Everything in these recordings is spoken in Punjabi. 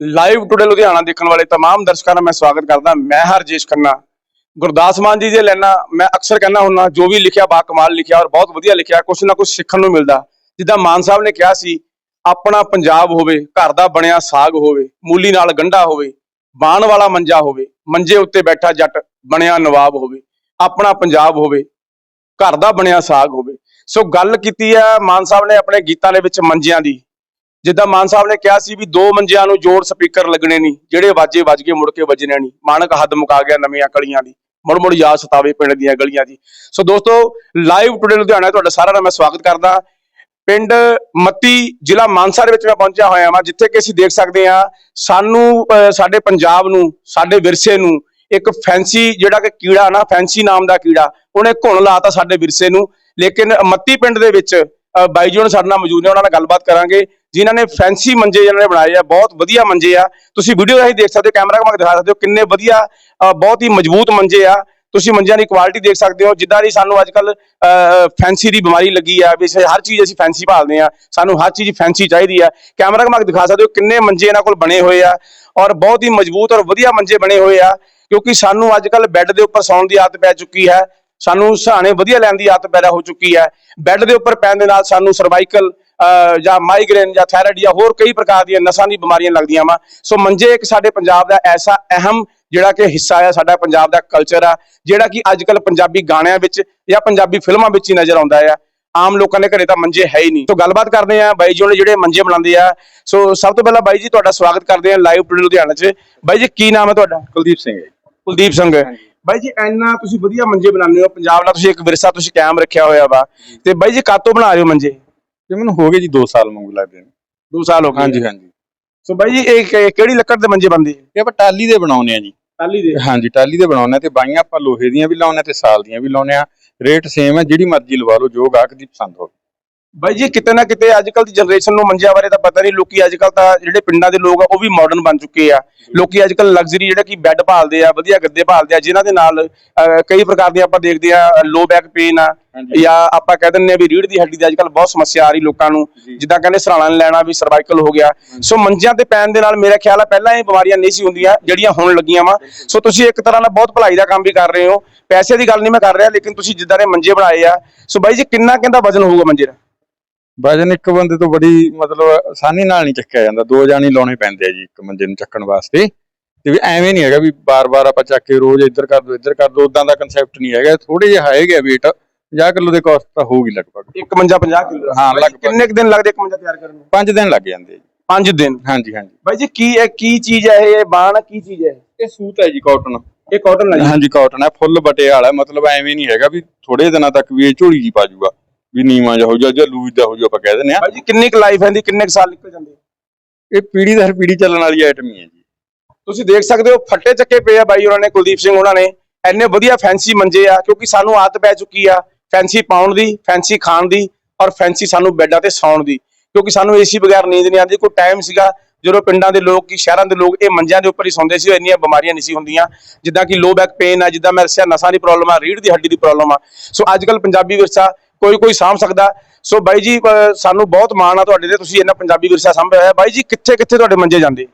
ਲਾਈਵ ਟੁਡੇ ਲੁਧਿਆਣਾ ਦੇਖਣ ਵਾਲੇ तमाम ਦਰਸ਼ਕਾਂ ਦਾ ਮੈਂ ਸਵਾਗਤ ਕਰਦਾ ਮੈਂ ਹਰਜੇਸ਼ ਖੰਨਾ ਗੁਰਦਾਸ ਮਾਨ ਜੀ ਦੇ ਲੈਣਾ ਮੈਂ ਅਕਸਰ ਕਹਿੰਦਾ ਹੁੰਨਾ ਜੋ ਵੀ ਲਿਖਿਆ ਬਾ ਕਮਾਲ ਲਿਖਿਆ ਔਰ ਬਹੁਤ ਵਧੀਆ ਲਿਖਿਆ ਕੁਛ ਨਾ ਕੁਛ ਸਿੱਖਣ ਨੂੰ ਮਿਲਦਾ ਜਿੱਦਾਂ ਮਾਨ ਸਾਹਿਬ ਨੇ ਕਿਹਾ ਸੀ ਆਪਣਾ ਪੰਜਾਬ ਹੋਵੇ ਘਰ ਦਾ ਬਣਿਆ ਸਾਗ ਹੋਵੇ ਮੂਲੀ ਨਾਲ ਗੰਢਾ ਹੋਵੇ ਬਾਣ ਵਾਲਾ ਮੰਜਾ ਹੋਵੇ ਮੰਜੇ ਉੱਤੇ ਬੈਠਾ ਜੱਟ ਬਣਿਆ ਨਵਾਬ ਹੋਵੇ ਆਪਣਾ ਪੰਜਾਬ ਹੋਵੇ ਘਰ ਦਾ ਬਣਿਆ ਸਾਗ ਹੋਵੇ ਸੋ ਗੱਲ ਕੀਤੀ ਹੈ ਮਾਨ ਸਾਹਿਬ ਨੇ ਆਪਣੇ ਗੀਤਾਂ ਦੇ ਵਿੱਚ ਮੰਜਿਆਂ ਦੀ ਜਿੱਦਾਂ ਮਾਨ ਸਾਹਿਬ ਨੇ ਕਿਹਾ ਸੀ ਵੀ ਦੋ ਮੰਜਿਆਂ ਨੂੰ ਜੋੜ ਸਪੀਕਰ ਲੱਗਣੇ ਨਹੀਂ, ਜਿਹੜੇ ਵਾਜੇ ਵੱਜ ਕੇ ਮੁੜ ਕੇ ਵੱਜਣੇ ਨਹੀਂ। ਮਾਨਕ ਹੱਦ ਮੁਕਾ ਗਿਆ ਨਵੀਆਂ ਕਲੀਆਂ ਦੀ, ਮੁੜ ਮੁੜ ਯਾਦ ਸਤਾਵੇ ਪਿੰਡ ਦੀਆਂ ਗਲੀਆਂ ਦੀ। ਸੋ ਦੋਸਤੋ ਲਾਈਵ ਟੁਡੇ ਲੁਧਿਆਣਾ ਤੁਹਾਡਾ ਸਾਰਿਆਂ ਦਾ ਮੈਂ ਸਵਾਗਤ ਕਰਦਾ। ਪਿੰਡ ਮੱਤੀ ਜ਼ਿਲ੍ਹਾ ਮਾਨਸਾ ਦੇ ਵਿੱਚ ਮੈਂ ਪਹੁੰਚਿਆ ਹੋਇਆ ਹਾਂ ਜਿੱਥੇ ਕਿ ਅਸੀਂ ਦੇਖ ਸਕਦੇ ਹਾਂ, ਸਾਨੂੰ ਸਾਡੇ ਪੰਜਾਬ ਨੂੰ, ਸਾਡੇ ਵਿਰਸੇ ਨੂੰ ਇੱਕ ਫੈਂਸੀ ਜਿਹੜਾ ਕਿ ਕੀੜਾ ਨਾ ਫੈਂਸੀ ਨਾਮ ਦਾ ਕੀੜਾ, ਉਹਨੇ ਘੁਣ ਲਾਤਾ ਸਾਡੇ ਵਿਰਸੇ ਨੂੰ। ਲੇਕਿਨ ਮੱਤੀ ਪਿੰਡ ਦੇ ਵਿੱਚ ਬਾਈ ਜੀ ਹੁਣ ਸਾਡੇ ਨਾਲ ਮੌਜੂਦ ਨੇ, ਉਹਨਾਂ ਨਾਲ ਗੱਲਬਾਤ ਕਰਾਂਗੇ। ਜਿਨ੍ਹਾਂ ਨੇ ਫੈਂਸੀ ਮੰਜੇ ਜਿਹਨਾਂ ਨੇ ਬਣਾਏ ਆ, ਬਹੁਤ ਵਧੀਆ ਮੰਜੇ ਆ। ਤੁਸੀਂ ਵੀਡੀਓ ਰਾਹੀਂ ਦੇਖ ਸਕਦੇ ਹੋ ਕੈਮਰਾ ਘੁਮਾ ਕੇ ਦਿਖਾ ਸਕਦੇ ਹੋ, ਕਿੰਨੇ ਵਧੀਆ ਬਹੁਤ ਹੀ ਮਜ਼ਬੂਤ ਮੰਜੇ ਆ। ਤੁਸੀਂ ਮੰਜਿਆਂ ਦੀ ਕੁਆਲਿਟੀ ਦੇਖ ਸਕਦੇ ਹੋ, ਜਿੱਦਾਂ ਦੀ ਸਾਨੂੰ ਅੱਜ ਕੱਲ ਫੈਂਸੀ ਦੀ ਬਿਮਾਰੀ ਲੱਗੀ ਆ, ਵੀ ਹਰ ਚੀਜ਼ ਅਸੀਂ ਫੈਂਸੀ ਭਾਲਦੇ ਆ। ਸਾਨੂੰ ਹਰ ਚੀਜ਼ ਫੈਂਸੀ ਚਾਹੀਦੀ ਆ। ਕੈਮਰਾ ਘੁਮਾ ਕੇ ਦਿਖਾ ਸਕਦੇ ਹੋ, ਕਿੰਨੇ ਮੰਜੇ ਇਹਨਾਂ ਕੋਲ ਬਣੇ ਹੋਏ ਆ। ਔਰ ਬਹੁਤ ਹੀ ਮਜ਼ਬੂਤ ਔਰ ਵਧੀਆ ਮੰਜੇ ਬਣੇ ਹੋਏ ਆ, ਕਿਉਂਕਿ ਸਾਨੂੰ ਅੱਜ ਕੱਲ ਬੈੱਡ ਦੇ ਉੱਪਰ ਸੌਣ ਦੀ ਆਦਤ ਪੈ ਚੁੱਕੀ ਹੈ। ਸਾਨੂੰ ਸਹਾਣੇ ਵਧੀਆ ਲੈਣ ਦੀ ਆਦਤ ਪੈਦਾ ਹੋ ਚੁੱਕੀ ਹੈ। ਬੈੱਡ ਦੇ ਉੱਪਰ ਪੈਣ ਦੇ ਨਾਲ ਸਾਨੂੰ ਸਰਵਾਈਕਲ ਜਾਂ ਮਾਈਗ੍ਰੇਨ ਜਾਂ ਥਾਇਰਾਇਡ ਜਾਂ ਹੋਰ ਕਈ ਪ੍ਰਕਾਰ ਦੀਆਂ ਨਸਾਂ ਦੀ ਬਿਮਾਰੀਆਂ ਲੱਗਦੀਆਂ ਵਾ। ਸੋ ਮੰਜੇ ਇੱਕ ਸਾਡੇ ਪੰਜਾਬ ਦਾ ਐਸਾ ਅਹਿਮ ਜਿਹੜਾ ਕਿ ਹਿੱਸਾ ਹੈ ਸਾਡਾ ਪੰਜਾਬ ਦਾ ਕਲਚਰ ਆ ਜਿਹੜਾ ਕਿ ਅੱਜ ਕੱਲ ਪੰਜਾਬੀ ਗਾਣਿਆਂ ਵਿੱਚ ਜਾਂ ਪੰਜਾਬੀ ਫਿਲਮਾਂ ਵਿੱਚ ਹੀ ਨਜ਼ਰ ਆਉਂਦਾ ਆ। ਆਮ ਲੋਕਾਂ ਦੇ ਘਰੇ ਤਾਂ ਮੰਜੇ ਹੈ ਹੀ ਨਹੀਂ। ਸੋ ਗੱਲਬਾਤ ਕਰਦੇ ਆ ਬਾਈ ਜੀ ਉਹਨੇ ਜਿਹੜੇ ਮੰਜੇ ਬਣਾਉਂਦੇ ਆ। ਸੋ ਸਭ ਤੋਂ ਪਹਿਲਾਂ ਬਾਈ ਜੀ ਤੁਹਾਡਾ ਸਵਾਗਤ ਕਰਦੇ ਆ ਲਾਈਵ ਟੂਡੇ ਲੁਧਿਆਣਾ 'ਚ। ਬਾਈ ਜੀ ਕੀ ਨਾਮ ਹੈ ਤੁਹਾਡਾ? ਕੁਲਦੀਪ ਸਿੰਘ। ਕੁਲਦੀਪ ਸਿੰਘ। ਬਾਈ ਜੀ ਇੰਨਾ ਤੁਸੀਂ ਵਧੀਆ ਮੰਜੇ ਬਣਾਉਂਦੇ ਹੋ ਪੰਜਾਬ ਦਾ ਤੁਸੀਂ ਇੱਕ ਵਿਰਸਾ ਤੁਸੀਂ ਕਾਇਮ ਰੱਖਿਆ ਹੋਇਆ ਵਾ। ਤੇ ਬਾਈ ਜੀ ਕਾਤੋਂ ਬਣਾ ਰਹੇ ਹੋ ਮੰਜੇ? ਇਹ ਮੈਨੂੰ ਹੋ ਗਏ ਜੀ 2 ਸਾਲ ਮੰਗੂ ਲੱਗਦੇ ਨੇ 2 ਸਾਲ ਹੋ ਗਏ। ਹਾਂਜੀ ਹਾਂਜੀ। ਸੋ ਬਾਈ ਜੀ ਇਹ ਕਿ- ਕਿਹੜੀ ਲੱਕੜ ਦੇ ਮੰਜੇ ਬਣਦੇ ਇਹ ਆਪਾਂ ਟਾਲੀ ਦੇ ਬਣਾਉਨੇ ਆ ਜੀ। ਟਾਲੀ ਦੇ? ਹਾਂਜੀ ਟਾਲੀ ਦੇ ਬਣਾਉਨੇ ਆ ਤੇ ਬਾਈਆਂ ਆਪਾਂ ਲੋਹੇ ਦੀਆਂ ਵੀ ਲਾਉਨੇ ਆ ਤੇ ਸਾਲ ਦੀਆਂ ਵੀ ਲਾਉਨੇ ਆ। ਰੇਟ ਸੇਮ ਹੈ ਜਿਹੜੀ ਮਰਜ਼ੀ ਲਵਾ ਲਓ ਜੋ ਗਾਹਕ ਦੀ ਪਸੰਦ ਹੋਵੇ। ਬਾਈ ਜੀ ਕਿਤੇ ਨਾ ਕਿਤੇ ਅੱਜ ਕੱਲ ਦੀ ਜਨਰੇਸ਼ਨ ਨੂੰ ਮੰਜਿਆਂ ਬਾਰੇ ਤਾਂ ਪਤਾ ਨਹੀਂ ਲੋਕੀ ਅੱਜ ਕੱਲ ਤਾਂ ਜਿਹੜੇ ਪਿੰਡਾਂ ਦੇ ਲੋਕ ਆ ਉਹ ਵੀ ਮਾਡਰਨ ਬਣ ਚੁੱਕੇ ਆ। ਲੋਕੀ ਅੱਜ ਕੱਲ ਲਗਜ਼ਰੀ ਜਿਹੜਾ ਕਿ ਬੈੱਡ ਭਾਲਦੇ ਆ ਵਧੀਆ ਗੱਦੇ ਭਾਲਦੇ ਆ ਜਿਨ੍ਹਾਂ ਦੇ ਨਾਲ ਅਹ, ਕਈ ਪ੍ਰਕਾਰ ਦੀਆਂ ਆਪਾਂ ਦੇਖਦੇ ਆ ਲੋ ਬੈਕ ਪੇਨ ਆ। ਜਾਂ ਆਪਾਂ ਕਹਿ ਦਿੰਦੇ ਆ ਵੀ ਰੀੜ ਦੀ ਹੱਡੀ ਦੀ ਅੱਜ ਕੱਲ ਬਹੁਤ ਸਮੱਸਿਆ ਆ ਰਹੀ ਲੋਕਾਂ ਨੂੰ। ਜਿੱਦਾਂ ਕਹਿੰਦੇ ਸਰਾਣਾ ਨੀ ਲੈਣਾ ਵੀ ਸਰਵਾਈਕਲ ਹੋ ਗਿਆ। ਸੋ ਮੰਜਿਆਂ ਤੇ ਪੈਣ ਦੇ ਨਾਲ ਮੇਰਾ ਖਿਆਲ ਆ ਪਹਿਲਾਂ ਇਹ ਬਿਮਾਰੀਆਂ ਨਹੀਂ ਸੀ ਹੁੰਦੀਆਂ ਜਿਹੜੀਆਂ ਹੁਣ ਲੱਗੀਆਂ ਵਾ। ਸੋ ਤੁਸੀਂ ਇੱਕ ਤਰ੍ਹਾਂ ਦਾ ਬਹੁਤ ਭਲਾਈ ਦਾ ਕੰਮ ਵੀ ਕਰ ਰਹੇ ਹੋ। ਪੈਸੇ ਦੀ ਗੱਲ ਨਹੀਂ ਮੈਂ ਕਰ ਰਿਹਾ ਲੇਕਿਨ ਤੁਸੀਂ ਜਿੱਦਾਂ ਦੇ ਮੰਜੇ ਬਣਾਏ ਆ। ਸੋ ਬਾਈ ਜੀ ਕਿੰਨਾ ਕਹਿੰਦਾ ਵਜ਼ਨ ਹੋਊਗਾ ਮੰਜੇ ਦਾ? ਵਜਨ ਇੱਕ ਬੰਦੇ ਤੋਂ ਬੜੀ ਮਤਲਬ ਆਸਾਨੀ ਨਾਲ ਨਹੀਂ ਚੱਕਿਆ ਜਾਂਦਾ ਦੋ ਜਾਣੀ ਲਾਉਣੇ ਪੈਂਦੇ ਆ ਜੀ ਇੱਕ ਮੰਜੇ ਨੂੰ ਚੱਕਣ ਵਾਸਤੇ। ਤੇ ਵੀ ਐਵੇਂ ਨਹੀਂ ਹੈਗਾ ਵੀ ਬਾਰ-ਬਾਰ ਆਪਾਂ ਚੱਕ ਕੇ ਰੋਜ਼ ਇੱਧਰ ਕਰ ਦੋ ਇੱਧਰ ਕਰ ਦੋ ਉਦਾਂ ਦਾ ਕਨਸੈਪਟ ਨਹੀਂ ਹੈਗਾ। ਥੋੜੇ ਜਿਹਾ ਹੈਗਾ weight 50 ਕਿਲੋ ਦੇ ਕੋਸਟ ਤਾਂ ਹੋਊਗੀ ਲਗਭਗ। ਇੱਕ ਮੰਜਾ 50 ਕਿਲੋ ਹਾਂ, ਲਗਭਗ। ਕਿੰਨੇ ਕੁ ਦਿਨ ਲੱਗਦੇ ਇੱਕ ਮੰਜਾ ਤਿਆਰ ਕਰਨ ਨੂੰ? 5 ਦਿਨ ਲੱਗ ਜਾਂਦੇ ਆ ਜੀ। 5 ਦਿਨ? ਹਾਂਜੀ ਹਾਂਜੀ। ਬਾਈ ਜੀ ਕੀ ਹੈ ਕੀ ਚੀਜ਼ ਹੈ ਇਹ? ਬਾਣ ਕੀ ਚੀਜ਼ ਹੈ ਇਹ? ਸੂਤ ਹੈ ਜੀ ਕਾਟਨ ਇਹ ਕਾਟਨ ਹੈ ਜੀ? ਹਾਂਜੀ ਕਾਟਨ ਹੈ ਫੁੱਲ ਬਟੇ ਵਾਲਾ ਮਤਲਬ ਐਵੇਂ ਨਹੀਂ ਹੈਗਾ ਵੀ ਥੋੜੇ ਦਿਨਾਂ ਤੱਕ ਵੀ ਇਹ ਝੋਲੀ ਜੀ ਪਾ ਜੂਗਾ। ਵੀ ਨੀਵਾਂ ਜਿਹਾ ਹੋ ਜਾ ਜਾਂ ਲੂਜ ਦਾ ਹੋ ਜਾ ਆਪਾਂ ਕਹਿ ਦਿੰਦੇ ਆ ਬਾਈ ਜੀ ਕਿੰਨੀ ਕੁ ਲਾਈਫ ਹੈ ਦੀ ਕਿੰਨੇ ਕੁ ਸਾਲ ਨਿਕਲ ਜਾਂਦੇ? ਆ? ਇਹ ਪੀੜੀ ਦਰ ਪੀੜੀ ਚੱਲਣ ਵਾਲੀ ਆਈਟਮ ਹੀ ਹੈ ਜੀ। ਤੁਸੀਂ ਦੇਖ ਸਕਦੇ ਹੋ ਫੱਟੇ ਚੱਕੇ ਪਏ ਆ ਬਾਈ ਉਹਨਾਂ ਨੇ ਕੁਲਦੀਪ ਸਿੰਘ ਉਹਨਾਂ ਨੇ। ਐਨੇ ਵਧੀਆ ਫੈਂਸੀ ਮੰਜੇ ਆ ਕਿਉਂਕਿ ਸਾਨੂੰ ਆਦਤ ਪੈ ਚੁੱਕੀ ਆ ਫੈਂਸੀ ਪਾਉਣ ਦੀ ਫੈਂਸੀ ਖਾਣ ਦੀ ਔਰ ਫੈਂਸੀ ਸਾਨੂੰ ਬੈੱਡਾਂ ਤੇ ਸੌਣ ਦੀ। ਕਿਉਂਕਿ ਸਾਨੂੰ ਏਸੀ ਬਗੈਰ ਨੀਂਦ ਨਹੀਂ ਆਉਂਦੀ। ਕੋਈ ਟਾਈਮ ਸੀਗਾ ਜਦੋਂ ਪਿੰਡਾਂ ਦੇ ਲੋਕ ਕੀ ਸ਼ਹਿਰਾਂ ਦੇ ਲੋਕ ਇਹ ਮੰਜਿਆਂ ਦੇ ਉੱਪਰ ਹੀ ਸੌਂਦੇ ਸੀ ਇੰਨੀਆਂ ਬਿਮਾਰੀਆਂ ਨਹੀਂ ਸੀ ਹੁੰਦੀਆਂ। ਜਿੱਦਾਂ ਕਿ ਲੋ ਬੈਕ ਪੇਨ ਆ ਜਿੱਦਾਂ ਮੈਂ ਦੱਸਿਆ ਨਸਾਂ ਦੀ ਪ੍ਰੋਬਲਮ ਆ ਰੀੜ ਦੀ ਹੱਡੀ ਦੀ ਪ੍ਰੋਬਲਮ ਆ। ਸੋ ਅੱਜ ਕੱਲ ਪੰਜਾਬੀ ਵਿਰਸਾ ਕੋਈ ਕੋਈ ਸਾਂਭ ਸਕਦਾ। ਸੋ ਬਾਈ ਜੀ ਸਾਨੂੰ ਬਹੁਤ ਮਾਣ ਆ ਤੁਹਾਡੇ ਤੇ। ਤੁਸੀਂ ਇਹਨਾਂ ਪੰਜਾਬੀ ਵਿਰਸਾ ਸਾਂਭਿਆ ਹੋਇਆ ਬਾਈ ਜੀ ਕਿੱਥੇ ਕਿੱਥੇ ਤੁਹਾਡੇ ਮੰਜੇ ਜਾਂਦੇ?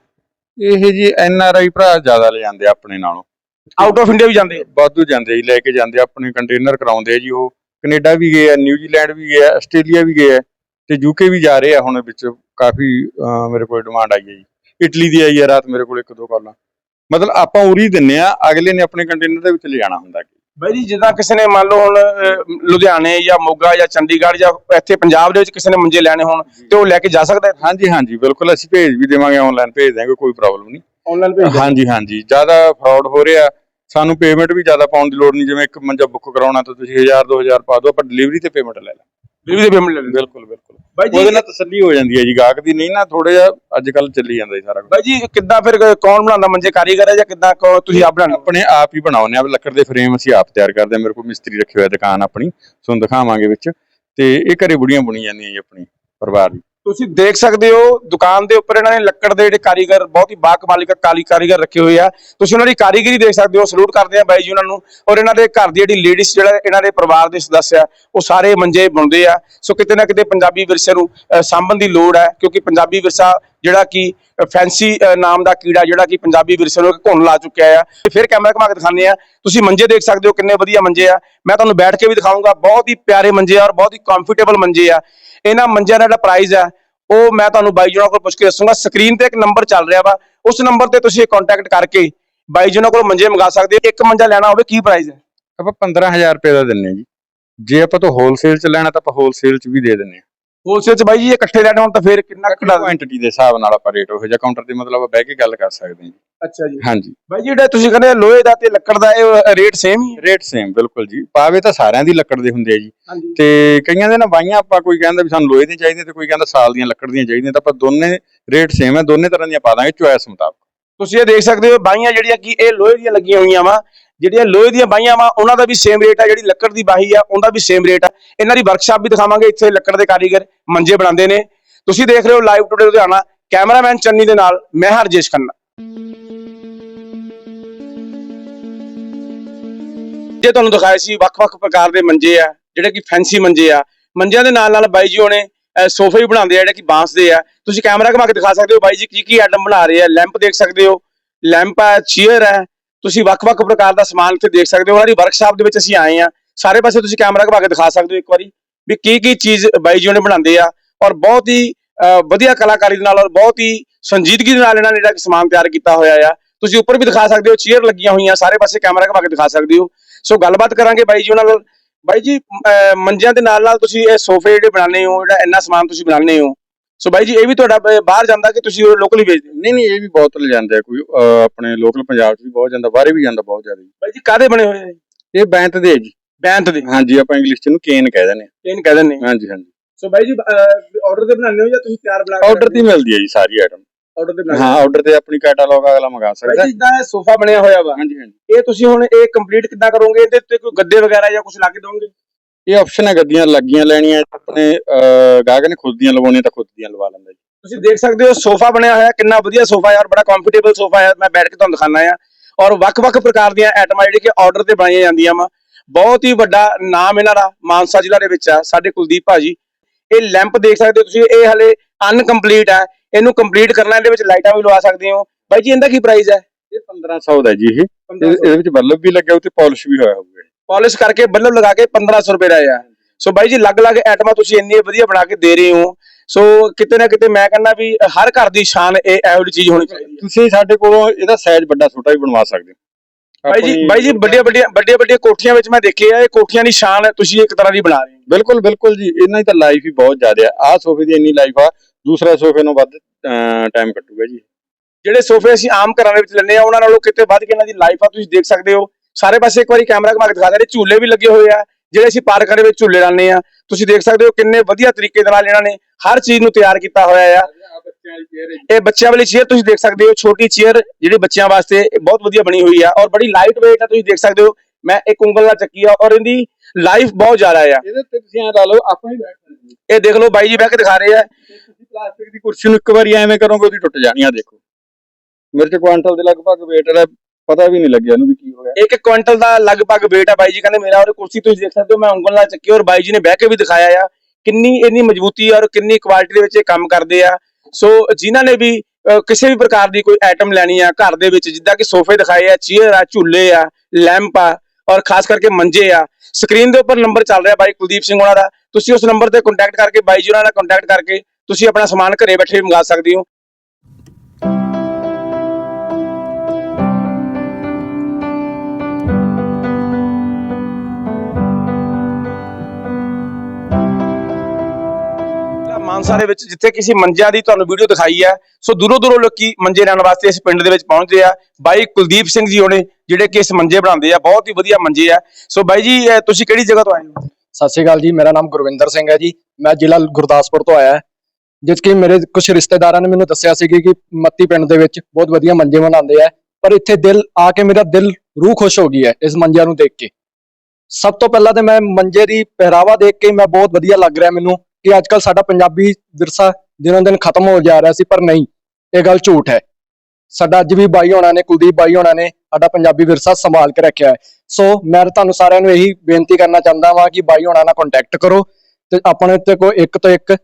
ਇਹ ਜੀ ਐਨ ਆਰ ਆਈ ਭਰਾ ਜ਼ਿਆਦਾ ਲੈ ਜਾਂਦੇ ਆਪਣੇ ਨਾਲੋਂ। ਆਊਟ ਆਫ ਇੰਡੀਆ ਵੀ ਜਾਂਦੇ? ਵਾਧੂ ਜਾਂਦੇ ਜੀ ਲੈ ਕੇ ਜਾਂਦੇ ਆਪਣੇ ਕੰਟੇਨਰ ਕਰਾਉਂਦੇ ਜੀ ਉਹ। ਕੈਨੇਡਾ ਵੀ ਗਏ ਆ ਨਿਊਜ਼ੀਲੈਂਡ ਵੀ ਗਏ ਆ ਆਸਟ੍ਰੇਲੀਆ ਵੀ ਗਏ ਆ ਤੇ ਯੂਕੇ ਵੀ ਜਾ ਰਹੇ ਆ ਹੁਣ ਵਿੱਚ। ਕਾਫੀ ਮੇਰੇ ਕੋਲ ਡਿਮਾਂਡ ਆਈ ਹੈ ਜੀ। ਇਟਲੀ ਦੀ ਆਈ ਹੈ ਰਾਤ ਮੇਰੇ ਕੋਲ ਇੱਕ ਦੋ ਕਾਲਾਂ। ਮਤਲਬ ਆਪਾਂ ਉਰੀ ਦਿੰਨੇ ਆ ਅਗਲੇ ਨੇ ਆਪਣੇ ਕੰਟੇਨਰ ਦੇ ਵਿੱਚ ਲਿਜਾਣਾ ਹੁੰਦਾ ਜੀ ਬਾਈ ਜੀ ਜਿੱਦਾਂ ਕਿਸੇ ਨੇ ਮੰਨ ਲਓ ਹੁਣ ਅਹ, ਲੁਧਿਆਣੇ ਜਾਂ ਮੋਗਾ ਜਾਂ ਚੰਡੀਗੜ੍ਹ ਜਾਂ ਇੱਥੇ ਪੰਜਾਬ ਦੇ ਵਿੱਚ ਕਿਸੇ ਨੇ ਮੰਜੇ ਲੈਣੇ ਹੋਣ ਤੇ ਉਹ ਲੈ ਕੇ ਜਾ ਸਕਦਾ ਹੈ? ਹਾਂਜੀ ਹਾਂਜੀ ਬਿਲਕੁਲ ਅਸੀਂ ਭੇਜ ਵੀ ਦੇਵਾਂਗੇ ਆਨਲਾਈਨ ਭੇਜ ਦਾਂਗੇ ਕੋਈ ਪ੍ਰੋਬਲਮ ਨਹੀਂ। ਆਨਲਾਈਨ ਹਾਂਜੀ ਹਾਂਜੀ ਜ਼ਿਆਦਾ ਫਰਾਡ ਹੋ ਰਿਹਾ। ਸਾਨੂੰ ਪੇਮੈਂਟ ਵੀ ਜ਼ਿਆਦਾ ਪਾਉਣ ਦੀ ਲੋੜ ਨਹੀਂ ਜਿਵੇਂ ਇੱਕ ਮੰਜਾ ਬੁੱਕ ਕਰਾਉਣਾ ਤਾਂ ਤੁਸੀਂ 1000 2000 ਪਾ ਦਿਓ ਆਪਾਂ ਡਿਲੀਵਰੀ ਤੇ ਪੇਮੈਂਟ ਲੈ ਲਾਂ। ਬੀਬੀ ਦੇ ਪੇਮੈਂਟ ਲੈ ਲੈਂਦੇ ਬਿਲਕੁਲ ਬਿਲਕੁਲ। ਬਾਈ ਜੀ ਉਹਦੇ ਨਾਲ ਤਸੱਲੀ ਹੋ ਜਾਂਦੀ ਹੈ ਜੀ ਗਾਹਕ ਦੀ। ਨਹੀਂ ਨਾ ਥੋੜਾ ਜਿਹਾ ਅੱਜ ਕੱਲ ਚੱਲੀ ਜਾਂਦਾ ਜੀ ਸਾਰਾ ਕੁਝ ਬਾਈ ਜੀ ਕਿੱਦਾਂ ਫਿਰ ਕੌਣ ਬਣਾਉਂਦਾ? ਮੰਜੇ ਕਾਰੀਗਰ ਹੈ ਜਾਂ ਕਿੱਦਾਂ? ਤੁਸੀਂ ਆਪ ਬਣਾਉਂਦੇ? ਆਪਣੇ ਆਪ ਹੀ ਬਣਾਉਂਦੇ ਆ ਲੱਕੜ ਦੇ ਫਰੇਮ ਅਸੀਂ ਆਪ ਤਿਆਰ ਕਰਦੇ ਆ ਮੇਰੇ ਕੋਲ ਮਿਸਤਰੀ ਰੱਖੇ ਹੋਇਆ ਦੁਕਾਨ ਆਪਣੀ। ਤੁਹਾਨੂੰ ਦਿਖਾਵਾਂਗੇ ਵਿੱਚ। ਤੇ ਇਹ ਘਰੇ ਬੁੜੀਆਂ ਬੁਣੀ ਜਾਂਦੀਆਂ ਜੀ ਆਪਣੀ। ਪਰਿਵਾਰ ਦੀ। ਤੁਸੀਂ ਦੇਖ ਸਕਦੇ ਹੋ, ਦੁਕਾਨ ਦੇ ਉੱਪਰ ਇਹਨਾਂ ਨੇ ਲੱਕੜ ਦੇ ਜਿਹੜੇ ਕਾਰੀਗਰ, ਬਹੁਤ ਹੀ ਬਾਕਮਾਲੀ ਕਾਲੀ ਕਾਰੀਗਰ ਰੱਖੇ ਹੋਏ ਆ। ਤੁਸੀਂ ਉਹਨਾਂ ਦੀ ਕਾਰੀਗਰੀ ਦੇਖ ਸਕਦੇ ਹੋ ਸਲੂਟ ਕਰਦੇ ਆ ਬਾਈ ਜੀ ਉਹਨਾਂ ਨੂੰ। ਔਰ ਇਹਨਾਂ ਦੇ ਘਰ ਦੀ ਜਿਹੜੀ ਲੇਡੀਜ਼ ਜਿਹੜਾ ਇਹਨਾਂ ਦੇ ਪਰਿਵਾਰ ਦੇ ਸਦੱਸ ਆ, ਉਹ ਸਾਰੇ ਮੰਜੇ ਬੁਣਦੇ ਆ। ਸੋ ਕਿਤੇ ਨਾ ਕਿਤੇ ਪੰਜਾਬੀ ਵਿਰਸੇ ਨੂੰ ਸਾਂਭਣ ਦੀ ਲੋੜ ਹੈ ਕਿਉਂਕਿ ਪੰਜਾਬੀ ਵਿਰਸਾ ਜਿਹੜਾ ਕਿ ਫੈਂਸੀ ਨਾਮ ਦਾ ਕੀੜਾ ਜਿਹੜਾ ਕਿ ਪੰਜਾਬੀ ਵਿਰਸੇ ਨੂੰ ਘੁਣ ਲਾ ਚੁੱਕਿਆ ਆ। ਫਿਰ ਕੈਮਰਾ ਘੁਮਾ ਕੇ ਦਿਖਾਉਂਦੇ ਆ। ਤੁਸੀਂ ਮੰਜੇ ਦੇਖ ਸਕਦੇ ਹੋ ਕਿੰਨੇ ਵਧੀਆ ਮੰਜੇ ਆ। ਮੈਂ ਤੁਹਾਨੂੰ ਬੈਠ ਕੇ ਵੀ ਦਿਖਾਊਂਗਾ ਬਹੁਤ ਹੀ ਪਿਆਰੇ ਮੰਜੇ ਆ ਔਰ ਬਹੁਤ ਹੀ ਕੰਫਰਟੇਬਲ ਮੰਜੇ ਆ। ਇਹਨਾਂ ਮੰਜਿਆਂ ਦਾ ਜਿਹੜਾ ਪ੍ਰਾਈਸ ਆ, ਉਹ ਮੈਂ ਤੁਹਾਨੂੰ ਬਾਈ ਜੁਣਾ ਕੋਲ ਪੁੱਛ ਕੇ ਦੱਸੂਗਾ। ਸਕਰੀਨ ਤੇ ਇੱਕ ਨੰਬਰ ਚੱਲ ਰਿਹਾ ਵਾ। ਉਸ ਨੰਬਰ ਤੇ ਤੁਸੀਂ ਕੰਟੈਕਟ ਕਰਕੇ ਬਾਈ ਜੁਣਾ ਕੋਲ ਮੰਜੇ ਮੰਗਾ ਸਕਦੇ ਹੋ। ਇੱਕ ਮੰਜਾ ਲੈਣਾ ਹੋਵੇ, ਕੀ ਪ੍ਰਾਈਸ ਹੈ ਆਪਾਂ 15000 ਰੁਪਏ ਦਾ ਦਿੰਨੇ ਜੀ। ਜੇ ਆਪਾਂ ਤੋਂ ਹੋਲਸੇਲ ਚ ਲੈਣਾ ਤਾਂ ਆਪਾਂ ਹੋਲਸੇਲ ਚ ਵੀ ਦੇ ਦਿੰਨੇ ਆ। ਹੋਲਸੇਲ ਚ ਬਾਈ ਜੀ ਇਕੱਠੇ ਲੈਣੇ ਹੋਣ ਤਾਂ ਫਿਰ ਕਿੰਨਾ ਘਟਾ ਕੁਆਂਟੀਟੀ ਦੇ ਹਿਸਾਬ ਨਾਲ ਆਪਾਂ ਰੇਟ ਉਹ ਜਿਹਾ ਕਾਊਂਟਰ ਤੇ ਮਤਲਬ ਬਹਿ ਕੇ ਗੱਲ ਕਰ ਸਕਦੇ ਹਾਂ ਅੱਛਾ ਜੀ। ਹਾਂਜੀ। ਬਾਈ ਜੀ ਜਿਹੜਾ ਤੁਸੀਂ ਕਹਿੰਦੇ ਲੋਹੇ ਦਾ ਤੇ ਲੱਕੜ ਦਾ ਇਹ ਰੇਟ ਸੇਮ ਹੀ ਰੇਟ ਸੇਮ ਬਿਲਕੁਲ ਜੀ। ਪਾਵੇ ਤਾਂ ਸਾਰਿਆਂ ਦੀ ਲੱਕੜ ਦੇ ਹੁੰਦੇ ਆ ਜੀ। ਤੇ ਕਈਆਂ ਦੇ ਨਾ ਬਾਈਆਂ ਆਪਾਂ ਕੋਈ ਕਹਿੰਦਾ ਵੀ ਸਾਨੂੰ ਲੋਹੇ ਦੀਆਂ ਚਾਹੀਦੀਆਂ ਤੇ ਕੋਈ ਕਹਿੰਦਾ ਸਾਲ ਦੀਆਂ ਲੱਕੜ ਦੀਆਂ ਚਾਹੀਦੀਆਂ ਤਾਂ ਆਪਾਂ ਦੋਨੇ ਰੇਟ ਸੇਮ ਹੈ ਦੋਨੇ ਤਰ੍ਹਾਂ ਦੀਆਂ ਪਾ ਦਾਂਗੇ ਚੁਆਇਸ ਮੁਤਾਬਕ। ਤੁਸੀਂ ਇਹ ਦੇਖ ਸਕਦੇ ਹੋ ਬਾਹੀਆਂ ਜਿਹੜੀਆਂ ਕਿ ਇਹ ਲੋਹੇ ਦੀਆਂ ਲੱਗੀਆਂ ਹੋਈਆਂ ਵਾ ਜਿਹੜੀਆਂ ਲੋਹੇ ਦੀਆਂ ਬਾਹੀਆਂ ਵਾ, ਉਹਨਾਂ ਦਾ ਵੀ ਸੇਮ ਰੇਟ ਆ, ਜਿਹੜੀ ਲੱਕੜ ਦੀ ਬਾਹੀ ਆ, ਉਹਦਾ ਵੀ ਸੇਮ ਰੇਟ ਆ। ਇਹਨਾਂ ਦੀ ਵਰਕਸ਼ਾਪ ਵੀ ਦਿਖਾਵਾਂਗੇ, ਇੱਥੇ ਲੱਕੜ ਦੇ ਕਾਰੀਗਰ ਮੰਜੇ ਬਣਾਉਂਦੇ ਨੇ। ਤੁਸੀਂ ਦੇਖ ਰਹੇ ਹੋ live today Ludhiana cameraman Channi ਦੇ ਨਾਲ, ਮੈਂ ਹਰਜੇਸ਼ ਖੰਨਾ। ਜੇ ਤੁਹਾਨੂੰ ਦਿਖਾਏ ਸੀ, ਵੱਖ-ਵੱਖ ਪ੍ਰਕਾਰ ਦੇ ਮੰਜੇ ਆ, ਜਿਹੜੇ ਕਿ ਫੈਂਸੀ ਮੰਜੇ ਆ। ਮੰਜਿਆਂ ਦੇ ਨਾਲ ਨਾਲ ਬਾਈ ਜੀ ਹੋਣੇ, ਅਹ ਸੋਫੇ ਵੀ ਬਣਾਉਂਦੇ ਆ, ਜਿਹੜੇ ਕਿ ਬਾਂਸ ਦੇ ਆ। ਤੁਸੀਂ ਕੈਮਰਾ ਘੁਮਾ ਕੇ ਦਿਖਾ ਸਕਦੇ ਹੋ ਬਾਈ ਜੀ ਕੀ ਕੀ ਆਈਟਮ ਬਣਾ ਰਹੇ ਆ। ਲੈਂਪ ਦੇਖ ਸਕਦੇ ਹੋ। ਲੈਂਪ ਹੈ ਚੇਅਰ ਹੈ ਤੁਸੀਂ ਵੱਖ-ਵੱਖ ਪ੍ਰਕਾਰ ਦਾ ਸਮਾਨ ਇੱਥੇ ਦੇਖ ਸਕਦੇ ਹੋ। ਉਹਨਾਂ ਦੀ ਵਰਕਸ਼ਾਪ ਦੇ ਵਿੱਚ ਅਸੀਂ ਆਏ ਆ ਸਾਰੇ ਪਾਸੇ ਤੁਸੀਂ ਕੈਮਰਾ ਘੁਮਾ ਕੇ ਦਿਖਾ ਸਕਦੇ ਹੋ ਇੱਕ ਵਾਰੀ ਵੀ ਕੀ ਕੀ ਚੀਜ਼ ਬਾਈ ਜੀ ਉਹਨੇ ਬਣਾਉਂਦੇ ਆ ਔਰ ਬਹੁਤ ਹੀ ਵਧੀਆ ਕਲਾਕਾਰੀ ਦੇ ਨਾਲ ਔਰ ਬਹੁਤ ਹੀ ਸੰਜੀਦਗੀ ਦੇ ਨਾਲ ਇਹਨਾਂ ਨੇ ਜਿਹੜਾ ਸਮਾਨ ਤਿਆਰ ਕੀਤਾ ਹੋਇਆ ਆ। ਤੁਸੀਂ ਉੱਪਰ ਵੀ ਦਿਖਾ ਸਕਦੇ ਹੋ ਚੇਅਰ ਲੱਗੀਆਂ ਹੋਈਆਂ, ਸਾਰੇ ਪਾਸੇ ਕੈਮਰਾ ਘੁਮਾ ਕੇ ਦਿਖਾ ਸਕਦੇ ਹੋ। ਸੋ ਗੱਲਬਾਤ ਕਰਾਂਗੇ ਬਾਈ ਜੀ ਉਹਨਾਂ ਨਾਲ। ਬਾਈ ਜੀ ਮੰਜਿਆਂ ਦੇ ਨਾਲ ਨਾਲ ਤੁਸੀਂ ਇਹ ਸੋਫੇ ਜਿਹੜੇ ਬਣਾਉਂਦੇ ਹੋ, ਜਿਹੜਾ ਇੰਨਾ ਸਮਾਨ ਤੁਸੀਂ ਬਣਾਉਂਦੇ ਹੋ ਸੋ ਬਾਈ ਜੀ ਇਹ ਵੀ ਤੁਹਾਡਾ ਬ- ਬਾਹਰ ਜਾਂਦਾ ਕਿ ਤੁਸੀਂ ਉਹ ਲੋਕਲੀ ਵੇਚਦੇ ਹੋ? ਨਹੀਂ ਨਹੀਂ ਇਹ ਵੀ ਬਹੁਤ ਲੈ ਜਾਂਦੇ ਆ ਕੋਈ ਅਹ, ਆਪਣੇ ਲੋਕਲ ਪੰਜਾਬ ਚ ਵੀ ਬਹੁਤ ਜਾਂਦਾ ਬਾਹਰੇ ਵੀ ਜਾਂਦਾ ਬਹੁਤ ਜ਼ਿਆਦਾ। ਬਾਈ ਜੀ ਕਾਦੇ ਬਣੇ ਹੋਏ ਨੇ ਇਹ? ਬੈਂਤ ਦੇ ਆ ਜੀ। ਬੈਂਤ ਦੇ? ਹਾਂਜੀ ਆਪਾਂ ਇੰਗਲਿਸ਼ ਚ ਇਹਨੂੰ ਕੇਨ ਕਹਿ ਦਿੰਦੇ ਇਹਨ ਕਹਿ ਦਿੰਦੇ ਆ। ਹਾਂਜੀ ਹਾਂਜੀ। ਸੋ ਬਾਈ ਜੀ ਆਰਡਰ ਤੇ ਬਣਾਉਂਦੇ ਹੋ ਜਾਂ ਤੁਸੀਂ ਤਿਆਰ ਬਣਾ ਆਰਡਰ ਤੇ ਹੀ ਮਿਲਦੀ ਹੈ ਜੀ ਸਾਰੀ ਆਈਟਮ ਆਰਡਰ ਤੇ ਹਾਂ ਆਰਡਰ ਤੇ ਆਪਣੀ ਕੈਟਾਲੌਗ ਅਗਲਾ ਮੰਗਾ ਬਾਈ ਸਕਦਾ ਜੀ ਜਿੱਦਾਂ ਇਹ ਸੋਫਾ ਬਣਿਆ ਹੋਇਆ ਵਾ। ਹਾਂਜੀ ਹਾਂਜੀ। ਇਹ ਤੁਸੀਂ ਹੁਣ ਇਹ ਕੰਪਲੀਟ ਕਿੱਦਾਂ ਕਰੋਗੇ? ਇਹਦੇ ਉੱਤੇ ਕੋਈ ਗੱਦੇ ਵਗੈਰਾ ਜਾਂ ਕੁਝ ਲਾ ਕੇ ਦੋਗੇ ਇਹ ਆਪਸ਼ਨ ਹੈ ਗੱਦੀਆਂ ਲੱਗੀਆਂ ਲੈਣੀਆਂ ਆਪਣੇ ਗਾਹਕ ਨੇ ਖੁਦ ਦੀਆਂ ਲਵਾਉਣੀਆਂ ਤਾਂ ਖੁਦ ਦੀਆਂ ਲਵਾ ਲੈਂਦਾ ਜੀ। ਤੁਸੀਂ ਦੇਖ ਸਕਦੇ ਹੋ ਸੋਫਾ ਬਣਿਆ ਹੋਇਆ ਕਿੰਨਾ ਵਧੀਆ ਸੋਫਾ ਹੈ ਔਰ ਬੜਾ ਕੰਫਰਟੇਬਲ ਸੋਫਾ ਹੈ ਮੈਂ ਬੈਠ ਕੇ ਤੁਹਾਨੂੰ ਦਿਖਾਣਾ ਆ ਔਰ ਵੱਖ-ਵੱਖ ਪ੍ਰਕਾਰ ਦੀਆਂ ਆਈਟਮਾਂ ਜਿਹੜੀ ਕਿ ਆਰਡਰ ਤੇ ਬਣਾਈਆਂ ਜਾਂਦੀਆਂ ਵਾ। ਬਹੁਤ ਹੀ ਵੱਡਾ ਨਾਮ ਇਹਨਾਂ ਦਾ ਮਾਨਸਾ ਜ਼ਿਲ੍ਹਾ ਦੇ ਵਿੱਚ ਆ ਸਾਡੇ ਕੁਲਦੀਪ ਭਾਜੀ ਇਹ ਲੈਂਪ ਦੇਖ ਸਕਦੇ ਹੋ ਤੁਸੀਂ ਇਹ ਹਲੇ ਅਨਕੰਪਲੀਟ ਹੈ। ਇਹਨੂੰ ਕੰਪਲੀਟ ਕਰਨਾ ਇਹਦੇ ਵਿੱਚ ਲਾਈਟਾਂ ਵੀ ਲਵਾ ਸਕਦੇ ਹੋ। ਬਾਈ ਜੀ ਇਹਦਾ ਕੀ ਪ੍ਰਾਈਸ ਹੈ? ਇਹ 1500 ਦਾ ਜੀ ਇਹ। ਇਹ- ਇਹਦੇ ਵਿੱਚ ਬੱਲਬ ਵੀ ਲੱਗਿਆ ਉੱਤੇ ਪਾਲਿਸ਼ ਵੀ ਹੋਇਆ ਹੋਊਗਾ ਪਾਲਿਸ਼ ਕਰਕੇ ਬੱਲਬ ਲਗਾ ਕੇ 1500 ਰੁਪਏ ਦਾ ਆ। ਸੋ ਬਾਈ ਜੀ ਅਲੱਗ-ਅਲੱਗ ਆਈਟਮਾਂ ਤੁਸੀਂ ਇੰਨੀ ਵਧੀਆ ਬਣਾ ਕੇ ਦੇ ਰਹੇ ਹੋ। ਸੋ ਕਿਤੇ ਨਾ ਕਿਤੇ ਮੈਂ ਕਹਿੰਦਾ ਵੀ ਹਰ ਘਰ ਦੀ ਸ਼ਾਨ ਇਹ ਇਹੋ ਜਿਹੀ ਚੀਜ਼ ਹੋਣੀ ਚਾਹੀਦੀ ਤੁਸੀਂ ਸਾਡੇ ਕੋਲੋਂ ਇਹਦਾ ਸਾਈਜ਼ ਵੱਡਾ ਛੋਟਾ ਵੀ ਬਣਵਾ ਸਕਦੇ ਹੋ। ਬਾਈ ਜੀ ਬਾਈ ਜੀ ਵੱਡੀਆਂ ਵੱਡੀਆਂ ਵੱਡੀਆਂ ਵੱਡੀਆਂ ਕੋਠੀਆਂ ਵਿੱਚ ਮੈਂ ਦੇਖਿਆ ਇਹ ਕੋਠੀਆਂ ਦੀ ਸ਼ਾਨ ਤੁਸੀਂ ਇੱਕ ਤਰ੍ਹਾਂ ਦੀ ਬਣਾ ਰਹੇ ਹੋ। ਬਿਲਕੁਲ ਬਿਲਕੁਲ ਜੀ ਇਹਨਾਂ ਦੀ ਤਾਂ ਲਾਈਫ ਹੀ ਬਹੁਤ ਜ਼ਿਆਦਾ ਆ। ਆਹ ਸੋਫੇ ਦੀ ਇੰਨੀ ਲਾਈਫ ਆ ਦੂਸਰਾ ਸੋਫੇ ਨੂੰ ਵੱਧ ਟਾਈਮ ਕੱਟੂਗਾ ਜੀ। ਜਿਹੜੇ ਸੋਫੇ ਅਸੀਂ ਆਮ ਘਰਾਂ ਦੇ ਵਿੱਚ ਲੈਂਦੇ ਆ ਉਹਨਾਂ ਨਾਲੋਂ ਕਿਤੇ ਵੱਧ ਕੇ ਇਹਨਾਂ ਦੀ ਲਾਈਫ ਆ ਤੁਸੀਂ ਦੇਖ ਸਕਦੇ ਹੋ। ਸਾਰੇ ਪਾਸੇ ਇੱਕ ਵਾਰੀ ਕੈਮਰਾ ਘੁਮਾ ਕੇ ਦਿਖਾ ਦੇ ਝੂਲੇ ਵੀ ਲੱਗੇ ਹੋਏ ਆ ਜਿਹੜੇ ਅਸੀਂ ਪਾਰਕਾਂ ਦੇ ਵਿੱਚ ਝੂਲੇ ਲਾਉਂਦੇ ਆ। ਤੁਸੀਂ ਦੇਖ ਸਕਦੇ ਹੋ ਕਿੰਨੇ ਵਧੀਆ ਤਰੀਕੇ ਦੇ ਨਾਲ ਇਹਨਾਂ ਨੇ ਹਰ ਚੀਜ਼ ਨੂੰ ਤਿਆਰ ਕੀਤਾ ਹੋਇਆ ਆ। ਇਹ ਬੱਚਿਆਂ ਵਾਲੀ ਚੇਅਰ ਤੁਸੀਂ ਦੇਖ ਸਕਦੇ ਹੋ ਛੋਟੀ ਚੇਅਰ ਜਿਹੜੀ ਬੱਚਿਆਂ ਵਾਸਤੇ ਬਹੁਤ ਵਧੀਆ ਬਣੀ ਹੋਈ ਆ ਔਰ ਬੜੀ ਲਾਈਟ weight ਆ ਤੁਸੀਂ ਦੇਖ ਸਕਦੇ ਹੋ। ਮੈਂ ਇੱਕ ਉਂਗਲ ਨਾਲ ਚੱਕੀ ਆ ਔਰ ਇਹਦੀ ਲਾਈਫ ਬਹੁਤ ਜ਼ਿਆਦਾ ਆ। ਇਹਦੇ ਉੱਤੇ ਤੁਸੀਂ ਐ ਲਾ ਲਓ ਆਪਾਂ ਹੀ ਬੈਠ ਸਕਦੇ ਇਹ ਦੇਖ ਲਓ ਬਾਈ ਜੀ ਬਹਿ ਕੇ ਦਿਖਾ ਰਹੇ ਆ। ਤੁਸੀਂ ਪਲਾਸਟਿਕ ਦੀ ਕੁਰਸੀ ਨੂੰ ਇੱਕ ਵਾਰੀ ਐਵੇਂ ਕਰੋਗੇ ਉਹਦੀ ਟੁੱਟ ਜਾਣੀ ਆ ਦੇਖੋ। ਮੇਰੇ ਚ ਕੁਆਂਟਲ ਦੇ ਲਗਭਗ weight ਹੈ ਪਤਾ ਵੀ ਨਹੀਂ ਲੱਗਿਆ ਇਹਨੂੰ ਵੀ ਕੀ ਹੋ ਇੱਕ ਕੁਇੰਟਲ ਦਾ ਲਗਭਗ weight ਆ ਬਾਈ ਜੀ, ਕਹਿੰਦੇ ਮੇਰਾ ਔਰ ਕੁਰਸੀ ਤੁਸੀਂ ਦੇਖ ਸਕਦੇ ਹੋ, ਮੈਂ ਉਂਗਲ ਨਾਲ ਚੱਕੀ ਔਰ ਬਾਈ ਜੀ ਨੇ ਬਹਿ ਕੇ ਵੀ ਦਿਖਾਇਆ ਆ ਕਿੰਨੀ ਇਹਦੀ ਮਜ਼ਬੂਤੀ ਔਰ ਕਿੰਨੀ ਕੁਆਲਿਟੀ ਦੇ ਵਿੱਚ ਇਹ ਕੰਮ ਕਰਦੇ ਆ। ਸੋ ਜਿਨ੍ਹਾਂ ਨੇ ਵੀ ਕਿਸੇ ਵੀ ਪ੍ਰਕਾਰ ਦੀ ਕੋਈ ਆਈਟਮ ਲੈਣੀ ਆ ਘਰ ਦੇ ਵਿੱਚ, ਜਿੱਦਾਂ ਕਿ ਸੋਫੇ ਦਿਖਾਏ ਆ ਚੇਅਰ ਆ, ਝੂਲੇ ਆ ਲੈਂਪ ਆ ਔਰ ਖਾਸ ਕਰਕੇ ਮੰਜੇ ਆ। ਸਕਰੀਨ ਦੇ ਉੱਪਰ ਨੰਬਰ ਚੱਲ ਰਿਹਾ ਬਾਈ ਕੁਲਦੀਪ ਸਿੰਘ ਉਹਨਾਂ ਦਾ। ਤੁਸੀਂ ਉਸ ਨੰਬਰ ਤੇ ਕੰਟੈਕਟ ਕਰਕੇ, ਬਾਈ ਜੀ ਉਹਨਾਂ ਨਾਲ ਕੰਟੈਕਟ ਕਰਕੇ ਤੁਸੀਂ ਆਪਣਾ ਸਮਾਨ ਘਰੇ ਬੈਠੇ ਵੀ ਮੰਗਾ ਸਕਦੇ ਹੋ। ਮਾਨਸਾ ਦੇ ਵਿੱਚ ਜਿੱਥੇ ਕਿਸੇ ਮੰਜਿਆਂ ਦੀ ਤੁਹਾਨੂੰ ਵੀਡੀਓ ਦਿਖਾਈ ਹੈ, ਸੋ ਦੂਰੋਂ ਦੂਰੋਂ ਲੋਕੀ ਮੰਜੇ ਲੈਣ ਵਾਸਤੇ ਇਸ ਪਿੰਡ ਦੇ ਵਿੱਚ ਪਹੁੰਚਦੇ ਆ। ਬਾਈ ਕੁਲਦੀਪ ਸਿੰਘ ਜੀ ਹੋਣੇ, ਜਿਹੜੇ ਕਿ ਇਸ ਮੰਜੇ ਬਣਾਉਂਦੇ ਆ, ਬਹੁਤ ਹੀ ਵਧੀਆ ਮੰਜੇ ਆ। ਸੋ ਬਾਈ ਜੀ ਤੁਸੀਂ ਕਿਹੜੀ ਜਗ੍ਹਾ ਤੋਂ ਆਏ ਹੋ? ਸਤਿ ਸ਼੍ਰੀ ਅਕਾਲ ਜੀ, ਮੇਰਾ ਨਾਮ ਗੁਰਵਿੰਦਰ ਸਿੰਘ ਹੈ ਜੀ। ਮੈਂ ਜ਼ਿਲ੍ਹਾ ਗੁਰਦਾਸਪੁਰ ਤੋਂ ਆਇਆ। ਹਾਂ ਜਿਸ ਕਿ ਮੇਰੇ ਕੁਝ ਰਿਸ਼ਤੇਦਾਰਾਂ ਨੇ ਮੈਨੂੰ ਦੱਸਿਆ ਸੀ ਕਿ ਮੱਤੀ ਪਿੰਡ ਦੇ ਵਿੱਚ ਬਹੁਤ ਵਧੀਆ ਮੰਜੇ ਬਣਾਉਂਦੇ ਆ। ਪਰ ਇੱਥੇ ਦਿਲ, ਆ ਕੇ ਮੇਰਾ ਦਿਲ ਰੂਹ ਖੁਸ਼ ਹੋ ਗਈ ਹੈ ਇਸ ਮੰਜਿਆਂ ਨੂੰ ਦੇਖ ਕੇ। ਸਭ ਤੋਂ ਪਹਿਲਾਂ ਤੇ ਮੈਂ ਮੰਜੇ ਦੀ ਪਹਿਰਾਵਾ ਦੇਖ ਕੇ ਮੈਂ ਬਹੁਤ ਵਧੀਆ ਲੱਗ ਰਿਹਾ ਮੈਨੂੰ। ਕਿ ਅੱਜਕੱਲ ਸਾਡਾ ਪੰਜਾਬੀ ਵਿਰਸਾ ਦਿਨੋਂ ਦਿਨ ਖਤਮ ਹੋ ਜਾ ਰਿਹਾ ਸੀ ਪਰ ਨਹੀਂ ਇਹ ਗੱਲ ਝੂਠ ਹੈ। ਸਾਡਾ ਅੱਜ ਵੀ ਬਾਈ ਹੋਣਾ ਨੇ ਕੁਲਦੀਪ ਬਾਈ ਹੋਣਾ ਨੇ ਸਾਡਾ ਪੰਜਾਬੀ ਵਿਰਸਾ ਸੰਭਾਲ ਕੇ ਰੱਖਿਆ ਹੈ। ਸੋ ਮੈਂ ਤੁਹਾਨੂੰ ਸਾਰਿਆਂ ਨੂੰ ਇਹੀ ਬੇਨਤੀ ਕਰਨਾ ਚਾਹੁੰਦਾ ਵਾਂ ਕਿ ਬਾਈ ਹੋਣਾ ਨਾਲ ਕੰਟੈਕਟ ਕਰੋ ਤੇ ਆਪਣੇ ਉੱਤੇ ਕੋਈ ਇੱਕ ਤੋਂ ਇੱਕ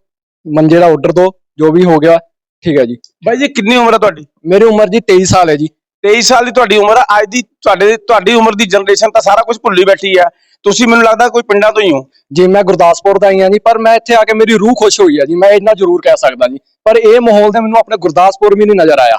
ਮੰਜੇ ਦਾ ਆਰਡਰ ਦਿਓ ਜੋ ਵੀ ਹੋ ਗਿਆ ਠੀਕ ਹੈ ਜੀ। ਬਾਈ ਜੀ ਕਿੰਨੀ ਉਮਰ ਹੈ ਤੁਹਾਡੀ? ਮੇਰੀ ਉਮਰ ਜੀ 23 ਸਾਲ ਹੈ ਜੀ। 23 ਸਾਲ ਦੀ ਤੁਹਾਡੀ ਉਮਰ ਆ ਅੱਜ ਦੀ ਤੁਹਾਡੇ ਤੁਹਾਡੀ ਉਮਰ ਦੀ ਜਨਰੇਸ਼ਨ ਤਾਂ ਸਾਰਾ ਕੁਝ ਭੁੱਲੀ ਬੈਠੀ ਆ। ਤੁਸੀਂ ਮੈਨੂੰ ਲੱਗਦਾ ਕੋਈ ਪਿੰਡਾਂ ਤੋਂ ਹੀ ਹੋ। ਜੀ ਮੈਂ ਗੁਰਦਾਸਪੁਰ ਦਾ ਹੀ ਹਾਂ ਜੀ ਪਰ ਮੈਂ ਇੱਥੇ ਆ ਕੇ ਮੇਰੀ ਰੂਹ ਖੁਸ਼ ਹੋਈ ਹੈ ਜੀ ਮੈਂ ਇੰਨਾ ਜ਼ਰੂਰ ਕਹਿ ਸਕਦਾ ਜੀ। ਪਰ ਇਹ ਮਾਹੌਲ ਤੇ ਮੈਨੂੰ ਆਪਣੇ ਗੁਰਦਾਸਪੁਰ ਵੀ ਨਹੀਂ ਨਜ਼ਰ ਆਇਆ।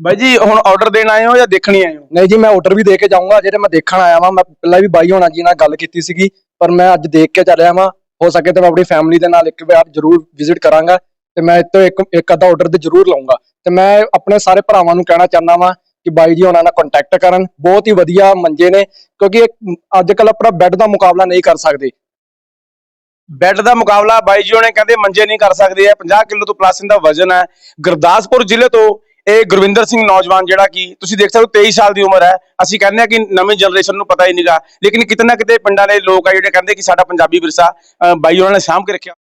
ਬਾਈ ਜੀ ਹੁਣ ਆਰਡਰ ਦੇਣ ਆਏ ਹੋ ਜਾਂ ਦੇਖਣੀ ਆਏ ਹੋ? ਨਹੀਂ ਜੀ ਮੈਂ ਆਰਡਰ ਵੀ ਦੇ ਕੇ ਜਾਊਂਗਾ ਜਿਹੜੇ ਮੈਂ ਦੇਖਣ ਆਇਆ ਵਾਂ ਮੈਂ ਪਹਿਲਾਂ ਵੀ ਬਾਈ ਹੋਣਾ ਜੀ ਨਾਲ ਗੱਲ ਕੀਤੀ ਸੀਗੀ ਪਰ ਮੈਂ ਅੱਜ ਦੇਖ ਕੇ ਚੱਲਿਆ ਵਾਂ। ਹੋ ਸਕੇ ਤੇ ਮੈਂ ਆਪਣੀ ਫੈਮਿਲੀ ਦੇ ਨਾਲ ਇੱਕ ਵਾਰ ਜ਼ਰੂਰ ਵਿਜ਼ਿਟ ਕਰਾਂਗਾ ਤੇ ਮੈਂ ਇੱਥੇ ਇੱਕ ਇੱਕ ਅੱਧਾ ਆਰਡਰ ਤੇ ਜ਼ਰੂਰ ਲਵਾਂਗਾ ਤੇ ਮੈਂ ਆਪਣੇ ਸਾਰੇ ਭਰਾਵਾਂ ਨੂੰ ਕਹਿਣਾ ਚਾਹੁੰਦਾ ਵਾਂ ਕਿ ਬਾਈ ਜੀ ਉਹਨਾਂ ਨਾਲ ਕੰਟੈਕਟ ਕਰਨ। ਬਹੁਤ ਹੀ ਵਧੀਆ ਮੰਜੇ ਨੇ, ਕਿਉਂਕਿ ਅੱਜ ਕੱਲ ਆਪਣਾ ਬੈੱਡ ਦਾ ਮੁਕਾਬਲਾ ਨਹੀਂ ਕਰ ਸਕਦੇ। ਬੈੱਡ ਦਾ ਮੁਕਾਬਲਾ ਬਾਈ ਜੀ ਉਹਨੇ ਕਹਿੰਦੇ ਮੰਜੇ ਨਹੀਂ ਕਰ ਸਕਦੇ ਆ 50 ਕਿਲੋ ਤੋਂ ਪਲੱਸ ਇਹਦਾ ਵਜ਼ਨ ਹੈ। ਗੁਰਦਾਸਪੁਰ ਜ਼ਿਲ੍ਹੇ ਤੋਂ ਇਹ ਗੁਰਵਿੰਦਰ ਸਿੰਘ ਨੌਜਵਾਨ ਜਿਹੜਾ ਕਿ ਤੁਸੀਂ ਦੇਖ ਸਕਦੇ ਹੋ 23 ਸਾਲ ਦੀ ਉਮਰ ਹੈ। ਅਸੀਂ ਕਹਿੰਦੇ ਆ ਕਿ ਨਵੀਂ ਜਨਰੇਸ਼ਨ ਨੂੰ ਪਤਾ ਹੀ ਨਹੀਂਗਾ ਲੇਕਿਨ ਕਿਤੇ ਨਾ ਕਿਤੇ ਪਿੰਡਾਂ ਦੇ ਲੋਕ ਆ ਜਿਹੜੇ ਕਹਿੰਦੇ ਕਿ ਸਾਡਾ ਪੰਜਾਬੀ ਵਿਰਸਾ ਬਾਈ ਉਹਨਾਂ ਨੇ ਸਾਂਭ ਕੇ ਰੱਖਿਆ।